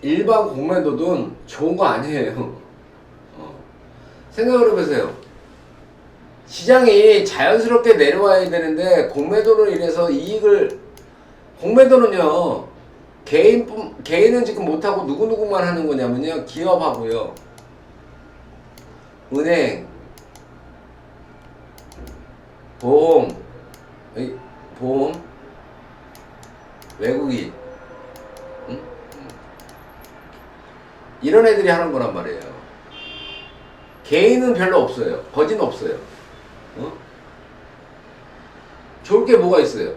일반 공매도든 좋은 거 아니에요. 어. 생각을 해보세요. 시장이 자연스럽게 내려와야 되는데 공매도로 인해서 이익을 공매도는요 개인 개인은 지금 못하고 누구 누구만 하는 거냐면요 기업하고요 은행 보험 이, 보험 외국인 이런 애들이 하는 거란 말이에요. 개인은 별로 없어요. 거진 없어요. 어? 좋을 게 뭐가 있어요?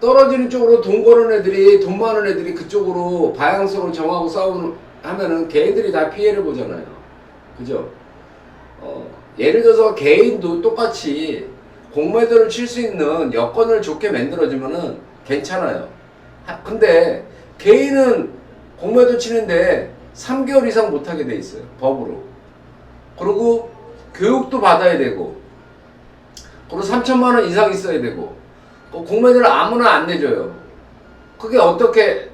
떨어지는 쪽으로 돈 버는 애들이 돈 많은 애들이 그쪽으로 방향성을 정하고 싸우는 하면은 개인들이 다 피해를 보잖아요. 그죠? 어, 예를 들어서 개인도 똑같이 공매도를 칠 수 있는 여건을 좋게 만들어주면은 괜찮아요. 하- 근데 개인은 공매도 치는데 3개월 이상 못하게 돼 있어요. 법으로. 그리고 교육도 받아야 되고, 그리고 3천만 원 이상 있어야 되고, 그 공매도를 아무나 안 내줘요. 그게 어떻게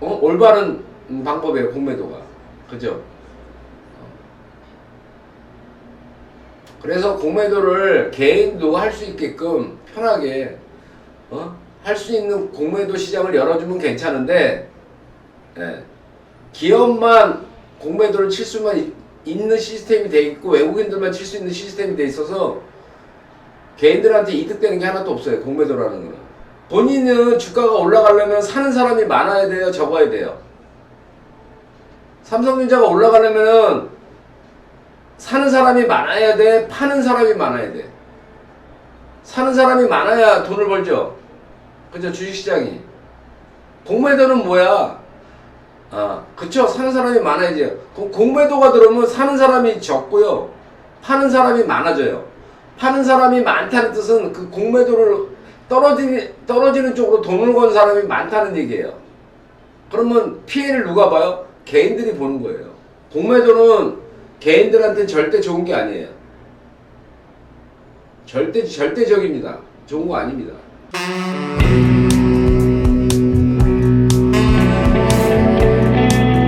어? 올바른 방법이에요, 공매도가. 그죠? 그래서 공매도를 개인도 할 수 있게끔 편하게 어? 할 수 있는 공매도 시장을 열어주면 괜찮은데 예. 기업만 공매도를 칠 수만 있- 있는 시스템이 돼 있고 외국인들만 칠 수 있는 시스템이 돼 있어서 개인들한테 이득되는 게 하나도 없어요 공매도라는 거는 본인은 주가가 올라가려면 사는 사람이 많아야 돼요 적어야 돼요 삼성전자가 올라가려면은 사는 사람이 많아야 돼, 파는 사람이 많아야 돼. 사는 사람이 많아야 돈을 벌죠. 그죠? 주식시장이. 공매도는 뭐야? 아, 그쵸? 사는 사람이 많아야지. 그 공매도가 들어오면 사는 사람이 적고요. 파는 사람이 많아져요. 파는 사람이 많다는 뜻은 그 공매도를 떨어지는, 떨어지는 쪽으로 돈을 건 사람이 많다는 얘기예요. 그러면 피해를 누가 봐요? 개인들이 보는 거예요. 공매도는 개인들한테 절대 좋은 게 아니에요. 절대 절대적입니다. 좋은 거 아닙니다.